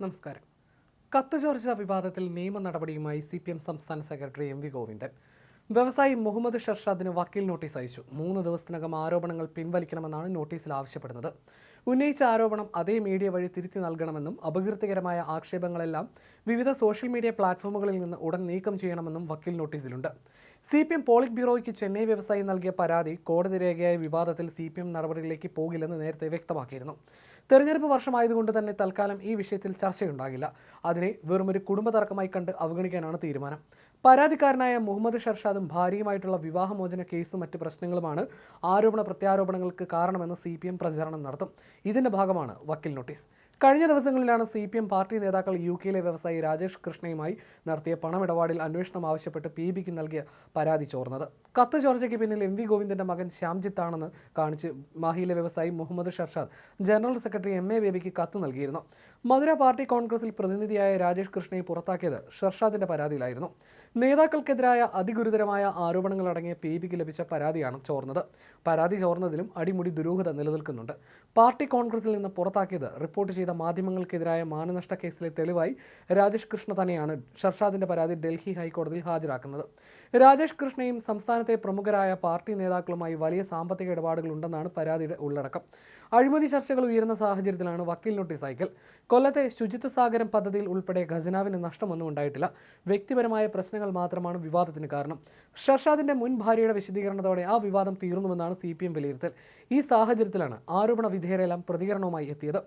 നമസ്കാരം. കത്ത് ചോർച്ച വിവാദത്തിൽ നിയമ നടപടിയുമായി സി പി എം സംസ്ഥാന സെക്രട്ടറി എം വി ഗോവിന്ദൻ. വ്യവസായി മുഹമ്മദ് ഷർഷാദിന് വക്കീൽ നോട്ടീസ് അയച്ചു. മൂന്ന് ദിവസത്തിനകം ആരോപണങ്ങൾ പിൻവലിക്കണമെന്നാണ് നോട്ടീസിൽ ആവശ്യപ്പെടുന്നത്. ഉന്നയിച്ച ആരോപണം അതേ മീഡിയ വഴി തിരുത്തി നൽകണമെന്നും അപകീർത്തികരമായ ആക്ഷേപങ്ങളെല്ലാം വിവിധ സോഷ്യൽ മീഡിയ പ്ലാറ്റ്ഫോമുകളിൽ നിന്ന് ഉടൻ നീക്കം ചെയ്യണമെന്നും വക്കീൽ നോട്ടീസിലുണ്ട്. സി പി എം പോളിറ്റ് ബ്യൂറോയ്ക്ക് ചെന്നൈ വ്യവസായി നൽകിയ പരാതി കോടതി രേഖയായ വിവാദത്തിൽ സി പി എം നടപടികളിലേക്ക് പോകില്ലെന്ന് നേരത്തെ വ്യക്തമാക്കിയിരുന്നു. തെരഞ്ഞെടുപ്പ് വർഷമായതുകൊണ്ട് തന്നെ തൽക്കാലം ഈ വിഷയത്തിൽ ചർച്ചയുണ്ടാകില്ല. അതിനെ വെറുമൊരു കുടുംബതർക്കമായി കണ്ട് അവഗണിക്കാനാണ് തീരുമാനം. പരാതിക്കാരനായ മുഹമ്മദ് ഷർഷാദും ഭാര്യയുമായിട്ടുള്ള വിവാഹമോചന കേസും മറ്റ് പ്രശ്നങ്ങളുമാണ് ആരോപണ പ്രത്യാരോപണങ്ങൾക്ക് കാരണമെന്ന് സി പി എം പ്രചാരണം നടത്തും. ഇതിന്റെ ഭാഗമാണ് വക്കീൽ നോട്ടീസ്. കഴിഞ്ഞ ദിവസങ്ങളിലാണ് സി പി എം പാർട്ടി നേതാക്കൾ യു കെയിലെ വ്യവസായി രാജേഷ് കൃഷ്ണയുമായി നടത്തിയ പണമിടപാടിൽ അന്വേഷണം ആവശ്യപ്പെട്ട് പി ബിക്ക് നൽകിയ പരാതി ചോർന്നത്. കത്ത് ചോർച്ചയ്ക്ക് പിന്നിൽ എം വി ഗോവിന്ദന്റെ മകൻ ശ്യാംജിത്ത് ആണെന്ന് കാണിച്ച് മാഹിയിലെ വ്യവസായി Muhammad Sharshad general secretary M A ബേബിക്ക് കത്ത് നൽകിയിരുന്നു. മധുര പാർട്ടി കോൺഗ്രസിൽ പ്രതിനിധിയായ രാജേഷ് കൃഷ്ണയെ പുറത്താക്കിയത് ഷർഷാദിന്റെ പരാതിയിലായിരുന്നു. നേതാക്കൾക്കെതിരായ അതിഗുരുതരമായ ആരോപണങ്ങൾ അടങ്ങിയ പി ബിക്ക് ലഭിച്ച പരാതിയാണ് ചോർന്നത്. പരാതി ചോർന്നതിലും അടിമുടി ദുരൂഹത നിലനിൽക്കുന്നുണ്ട്. പാർട്ടി കോൺഗ്രസിൽ നിന്ന് പുറത്താക്കിയത് റിപ്പോർട്ട് ചെയ്ത മാധ്യമങ്ങൾക്കെതിരായ മാനനഷ്ട കേസിലെ തെളിവായി രാജേഷ് കൃഷ്ണ തന്നെയാണ് ഷർഷാദിന്റെ പരാതി ഡൽഹി ഹൈക്കോടതിയിൽ ഹാജരാക്കുന്നത്. രാജേഷ് കൃഷ്ണയും സംസ്ഥാനത്തെ പ്രമുഖരായ പാർട്ടി നേതാക്കളുമായി വലിയ സാമ്പത്തിക ഇടപാടുകൾ ഉണ്ടെന്നാണ് പരാതിയുടെ ഉള്ളടക്കം. അഴിമതി ചർച്ചകൾ ഉയരുന്ന സാഹചര്യത്തിലാണ് വക്കീൽ നോട്ടീസ് അയക്കൽ. കൊല്ലത്തെ ശുചിത്വ സാഗരം പദ്ധതിയിൽ ഉൾപ്പെടെ ഖജനാവിന് നഷ്ടമൊന്നും ഉണ്ടായിട്ടില്ല. വ്യക്തിപരമായ പ്രശ്നങ്ങൾ മാത്രമാണ് വിവാദത്തിന് കാരണം. ഷർഷാദിന്റെ മുൻ ഭാര്യയുടെ വിശദീകരണത്തോടെ ആ വിവാദം തീർന്നുവെന്നാണ് സി പി എം വിലയിരുത്തൽ. ഈ സാഹചര്യത്തിലാണ് ആരോപണ വിധേയരെല്ലാം പ്രതികരണവുമായി എത്തിയത്.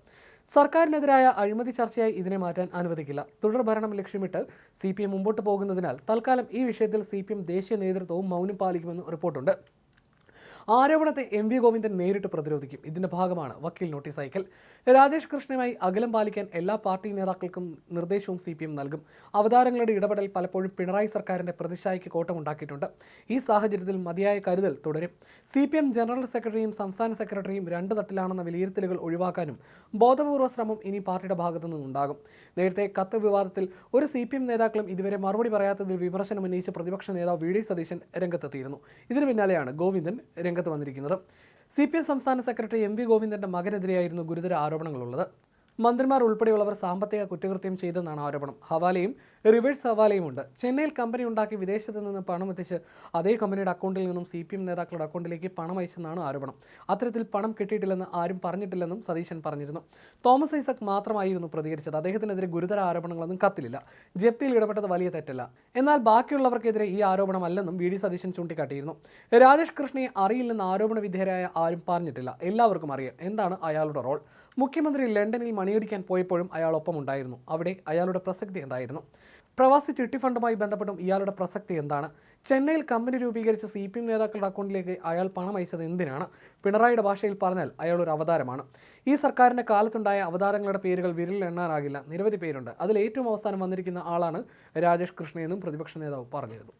സർക്കാരിനെതിരായ അഴിമതി ചർച്ചയായി ഇതിനെ മാറ്റാൻ അനുവദിക്കില്ല. തുടർ ഭരണം ലക്ഷ്യമിട്ട് സി പി എം മുമ്പോട്ട് പോകുന്നതിനാൽ തൽക്കാലം ഈ വിഷയത്തിൽ സി പി എം ദേശീയ നേതൃത്വവും മൗനം പാലിക്കുമെന്ന് റിപ്പോർട്ടുണ്ട്. ആരോപണത്തെ എം വി ഗോവിന്ദൻ നേരിട്ട് പ്രതിരോധിക്കും. ഇതിന്റെ ഭാഗമാണ് വക്കീൽ നോട്ടീസ് അയക്കൽ. രാജേഷ് കൃഷ്ണയുമായി അകലം പാലിക്കാൻ എല്ലാ പാർട്ടി നേതാക്കൾക്കും നിർദ്ദേശവും സി നൽകും. അവതാരങ്ങളുടെ ഇടപെടൽ പലപ്പോഴും പിണറായി സർക്കാരിന്റെ പ്രതിഷ്ഠയ്ക്ക് കോട്ടമുണ്ടാക്കിയിട്ടുണ്ട്. ഈ സാഹചര്യത്തിൽ മതിയായ കരുതൽ തുടരും. സി ജനറൽ സെക്രട്ടറിയും സംസ്ഥാന സെക്രട്ടറിയും രണ്ട് തട്ടിലാണെന്ന വിലയിരുത്തലുകൾ ഒഴിവാക്കാനും ബോധപൂർവ ശ്രമം ഇനി പാർട്ടിയുടെ ഭാഗത്തു നിന്നുണ്ടാകും നേരത്തെ കത്ത് വിവാദത്തിൽ ഒരു സി പി എം നേതാക്കളും ഇതുവരെ മറുപടി പറയാത്തതിൽ വിമർശനം ഉന്നയിച്ച് പ്രതിപക്ഷ നേതാവ് വി ഡി സതീശൻ രംഗത്തെത്തിയിരുന്നു. ഇതിനു പിന്നാലെയാണ് ഗോവിന്ദൻ രംഗത്ത് വന്നിരിക്കുന്നത്. സി പി എം സംസ്ഥാന സെക്രട്ടറി എം വി ഗോവിന്ദന്റെ മകനെതിരെയായിരുന്നു ഗുരുതര ആരോപണങ്ങളുള്ളത്. മന്ത്രിമാർ ഉൾപ്പെടെയുള്ളവർ സാമ്പത്തിക കുറ്റകൃത്യം ചെയ്തെന്നാണ് ആരോപണം. ഹവാലയും റിവേഴ്സ് ഹവാലയും ഉണ്ട് ചെന്നൈയിൽ കമ്പനി ഉണ്ടാക്കി വിദേശത്ത് നിന്ന് പണം എത്തിച്ച് അതേ കമ്പനിയുടെ അക്കൗണ്ടിൽ നിന്നും സി പി എം നേതാക്കളുടെ അക്കൗണ്ടിലേക്ക് പണം അയച്ചെന്നാണ് ആരോപണം. അത്തരത്തിൽ പണം കിട്ടിയിട്ടില്ലെന്ന് ആരും പറഞ്ഞിട്ടില്ലെന്നും സതീശൻ പറഞ്ഞിരുന്നു. തോമസ് ഐസക് മാത്രമായിരുന്നു പ്രതികരിച്ചത്. അദ്ദേഹത്തിനെതിരെ ഗുരുതര ആരോപണങ്ങളൊന്നും കത്തിലില്ല. ജപ്തിയിൽ ഇടപെട്ടത് വലിയ തെറ്റല്ല. എന്നാൽ ബാക്കിയുള്ളവർക്കെതിരെ ഈ ആരോപണമല്ലെന്നും വി ഡി സതീശൻ ചൂണ്ടിക്കാട്ടിയിരുന്നു. രാജേഷ് കൃഷ്ണയെ അറിയില്ലെന്ന് ആരോപണ വിധേയരായ ആരും പറഞ്ഞിട്ടില്ല. എല്ലാവർക്കും അറിയാം. എന്താണ് അയാളുടെ റോൾ? മുഖ്യമന്ത്രി ലണ്ടനിൽ മണിയടിക്കാൻ പോയപ്പോഴും അയാളൊപ്പം ഉണ്ടായിരുന്നു അവിടെ അയാളുടെ പ്രസക്തി എന്തായിരുന്നു? പ്രവാസി ചിട്ടി ഫണ്ടുമായി ബന്ധപ്പെട്ടും ഇയാളുടെ പ്രസക്തി എന്താണ്? ചെന്നൈയിൽ കമ്പനി രൂപീകരിച്ച സി പി എം നേതാക്കളുടെ അക്കൗണ്ടിലേക്ക് അയാൾ പണം അയച്ചത് എന്തിനാണ്? പിണറായിയുടെ ഭാഷയിൽ പറഞ്ഞാൽ അയാൾ ഒരു അവതാരമാണ്. ഈ സർക്കാരിന്റെ കാലത്തുണ്ടായ അവതാരങ്ങളുടെ പേരുകൾ വിരലിൽ എണ്ണാനാകില്ല നിരവധി പേരുണ്ട്. അതിൽ ഏറ്റവും അവസാനം വന്നിരിക്കുന്ന ആളാണ് രാജേഷ് കൃഷ്ണയെന്നും പ്രതിപക്ഷ നേതാവ് പറഞ്ഞിരുന്നു.